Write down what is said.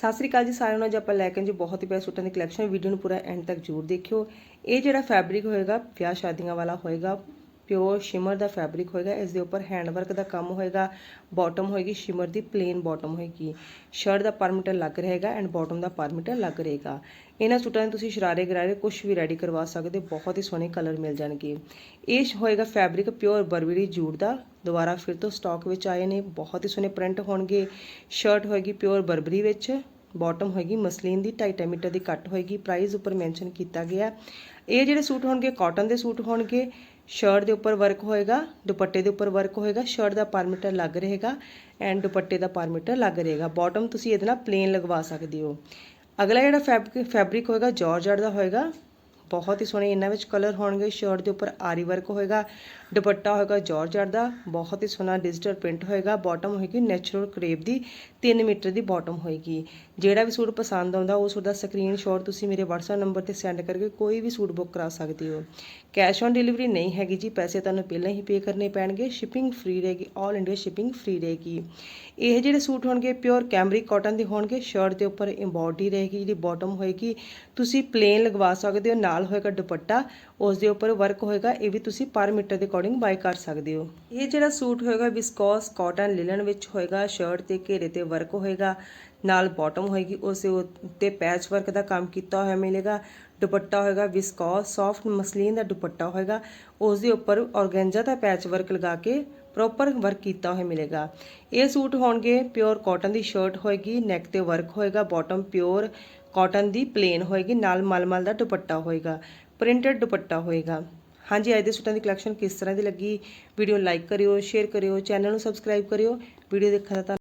ਸਤਿ ਸ੍ਰੀ ਅਕਾਲ ਜੀ ਸਾਰਿਆਂ ਨੂੰ, ਅੱਜ ਆਪਾਂ ਲੈ ਕੇ ਜੀ ਬਹੁਤ ਹੀ ਪਿਆਰੇ ਸੂਟਾਂ ਦੀ ਕਲੈਕਸ਼ਨ ਵੀਡੀਓ ਨੂੰ ਪੂਰਾ ਐਂਡ ਤੱਕ ਜ਼ਰੂਰ ਦੇਖਿਓ। ਇਹ ਜਿਹੜਾ ਫੈਬਰਿਕ ਹੋਏਗਾ, ਵਿਆਹ ਸ਼ਾਦੀਆਂ ਵਾਲਾ ਹੋਏਗਾ ਪਿਓਰ ਸ਼ਿਮਰ ਦਾ ਫੈਬਰਿਕ ਹੋਏਗਾ ਇਸ ਦੇ ਉੱਪਰ ਹੈਂਡ ਵਰਕ ਦਾ ਕੰਮ ਹੋਏਗਾ ਬਾਟਮ ਹੋਏਗੀ ਸ਼ਿਮਰ ਦੀ ਪਲੇਨ ਬਾਟਮ ਹੋਏਗੀ। ਸ਼ਰਟ ਦਾ ਪਰ ਮੀਟਰ ਲੱਗ ਰਹੇਗਾ and bottom the per meter ਲੱਗ ਰਹੇਗਾ। ਇਹਨਾਂ ਸੂਟਾਂ ਦੇ ਤੁਸੀਂ ਸ਼ਰਾਰੇ ਗਰਾਰੇ ਕੁਝ ਵੀ ਰੈਡੀ ਕਰਵਾ ਸਕਦੇ ਹੋ, ਬਹੁਤ ਹੀ ਸੋਹਣੇ ਕਲਰ ਮਿਲ ਜਾਣਗੇ। ਇਹ ਹੋਏਗਾ ਫੈਬਰਿਕ ਪਿਓਰ ਬਰਬਰੀ ਜੂਟ ਦਾ ਦੁਬਾਰਾ ਫਿਰ ਤੋਂ ਸਟਾਕ ਵਿੱਚ ਆਏ ਨੇ ਬਹੁਤ ਹੀ ਸੋਹਣੇ ਪ੍ਰਿੰਟ ਹੋਣਗੇ। ਸ਼ਰਟ ਹੋਏਗੀ ਪਿਓਰ ਬਰਬਰੀ ਵਿੱਚ ਬਾਟਮ ਹੋਏਗੀ, ਮਸਲੀਨ ਦੀ 2.5 ਮੀਟਰ ਦੀ ਕੱਟ ਹੋਏਗੀ ਪ੍ਰਾਈਸ ਉੱਪਰ ਮੈਂਸ਼ਨ ਕੀਤਾ ਗਿਆ। ਇਹ ਜਿਹੜੇ ਸੂਟ ਹੋਣਗੇ ਕਾਟਨ ਦੇ ਸੂਟ ਹੋਣਗੇ ਸ਼ਰਟ ਦੇ ਉੱਪਰ ਵਰਕ ਹੋਏਗਾ, ਦੁਪੱਟੇ ਦੇ ਉੱਪਰ ਵਰਕ ਹੋਏਗਾ ਸ਼ਰਟ ਦਾ ਪਰ ਮੀਟਰ ਲੱਗ ਰਹੇਗਾ ਐਂਡ ਦੁਪੱਟੇ ਦਾ ਪਰ ਮੀਟਰ ਲੱਗ ਰਹੇਗਾ। ਬਾਟਮ ਤੁਸੀਂ ਇਹਦੇ ਨਾਲ ਪਲੇਨ ਲਗਵਾ ਸਕਦੇ ਹੋ। ਅਗਲਾ ਜਿਹੜਾ ਫੈਬਰਿਕ ਫੈਬਰਿਕ ਹੋਏਗਾ ਜਾਰਜਟ ਦਾ ਹੋਏਗਾ ਬਹੁਤ ਹੀ ਸੋਹਣੇ, ਇਹਨਾਂ ਵਿੱਚ ਕਲਰ ਹੋਣਗੇ ਸ਼ਰਟ ਦੇ ਉੱਪਰ ਆਰੀ ਵਰਕ ਹੋਏਗਾ, ਦੁਪੱਟਾ ਹੋਏਗਾ ਜਾਰਜਟ ਦਾ, ਬਹੁਤ ਹੀ ਸੋਹਣਾ ਡਿਜੀਟਲ ਪ੍ਰਿੰਟ ਹੋਏਗਾ ਬਾਟਮ ਹੋਏਗੀ ਨੈਚੁਰਲ ਕਰੇਪ ਦੀ 3 ਮੀਟਰ ਦੀ ਬਾਟਮ ਹੋਏਗੀ। ਜਿਹੜਾ ਵੀ ਸੂਟ ਪਸੰਦ ਆਉਂਦਾ, ਉਹ ਸੂਟ ਦਾ ਸਕਰੀਨਸ਼ਾਟ ਤੁਸੀਂ ਮੇਰੇ WhatsApp ਨੰਬਰ ਤੇ ਸੈਂਡ ਕਰਕੇ ਕੋਈ ਵੀ ਸੂਟ ਬੁੱਕ ਕਰਾ ਸਕਦੇ ਹੋ। ਕੈਸ਼ ਔਨ ਡਿਲੀਵਰੀ ਨਹੀਂ ਹੈਗੀ ਜੀ, ਪੈਸੇ ਤੁਹਾਨੂੰ ਪਹਿਲਾਂ ਹੀ ਪੇ ਕਰਨੇ ਪੈਣਗੇ ਸ਼ਿਪਿੰਗ ਫ੍ਰੀ ਰਹੇਗੀ 올 ਇੰਡੀਆ ਸ਼ਿਪਿੰਗ ਫ੍ਰੀ ਰਹੇਗੀ। ਇਹ ਜਿਹੜੇ ਸੂਟ ਹੋਣਗੇ ਪਿਓਰ ਕੈਮਰਿਕ ਕਾਟਨ ਦੇ ਹੋਣਗੇ ਸ਼ਰਟ ਦੇ ਉੱਪਰ ਐਮਬੋਡੀ ਰਹੇਗੀ, ਜਿਹੜੀ ਬਾਟਮ ਹੋਏਗੀ, ਤੁਸੀਂ ਪਲੇਨ ਲਗਵਾ ਸਕਦੇ ਹੋ, ਨਾਲ ਨਾਲ ਹੋਏਗਾ ਦੁਪੱਟਾ ਉਸ ਦੇ ਉੱਪਰ ਵਰਕ ਹੋਏਗਾ, ਇਹ ਵੀ ਤੁਸੀਂ ਪਰ ਮੀਟਰ ਦੇ ਅਕੋਰਡਿੰਗ ਬਾਈ ਕਰ ਸਕਦੇ ਹੋ। ਇਹ ਜਿਹੜਾ ਸੂਟ ਹੋਏਗਾ ਵਿਸਕੋਸ ਕਾਟਨ ਲਿਲਨ ਵਿੱਚ ਹੋਏਗਾ ਸ਼ਰਟ ਤੇ ਘੇਰੇ ਤੇ ਵਰਕ ਹੋਏਗਾ, ਨਾਲ ਬਾਟਮ ਹੋਏਗੀ ਉਸ ਦੇ ਉੱਤੇ ਪੈਚ ਵਰਕ ਦਾ ਕੰਮ ਕੀਤਾ ਹੋਇਆ ਮਿਲੇਗਾ, ਦੁਪੱਟਾ ਹੋਏਗਾ ਵਿਸਕੋਸ ਸੌਫਟ ਮਸਲੀਨ ਦਾ ਦੁਪੱਟਾ ਹੋਏਗਾ ਉਸ ਦੇ ਉੱਪਰ ਔਰਗੈਂਜਾ ਦਾ ਪੈਚ ਵਰਕ ਲਗਾ ਕੇ ਪ੍ਰੋਪਰ ਵਰਕ ਕੀਤਾ ਹੋਇਆ ਮਿਲੇਗਾ। ਇਹ ਸੂਟ ਹੋਣਗੇ ਪਿਓਰ ਕਾਟਨ ਦੀ ਸ਼ਰਟ ਹੋਏਗੀ ਨੈਕ ਤੇ ਵਰਕ ਹੋਏਗਾ ਬਾਟਮ ਪਿਓਰ ਕਾਟਨ ਦੀ ਪਲੇਨ ਹੋਏਗੀ, ਨਾਲ ਮਲਮਲ ਦਾ ਦੁਪੱਟਾ ਹੋਏਗਾ, ਪ੍ਰਿੰਟਡ ਦੁਪੱਟਾ ਹੋਏਗਾ। ਹਾਂਜੀ, ਅੱਜ ਦੇ ਸੂਟਾਂ ਦੀ ਕਲੈਕਸ਼ਨ ਕਿਸ ਤਰ੍ਹਾਂ ਦੀ ਲੱਗੀ? ਵੀਡੀਓ ਲਾਈਕ ਕਰਿਓ ਸ਼ੇਅਰ ਕਰਿਓ ਚੈਨਲ ਨੂੰ ਸਬਸਕ੍ਰਾਈਬ ਕਰਿਓ। ਵੀਡੀਓ ਦੇਖਣ ਦਾ ਧੰਨ-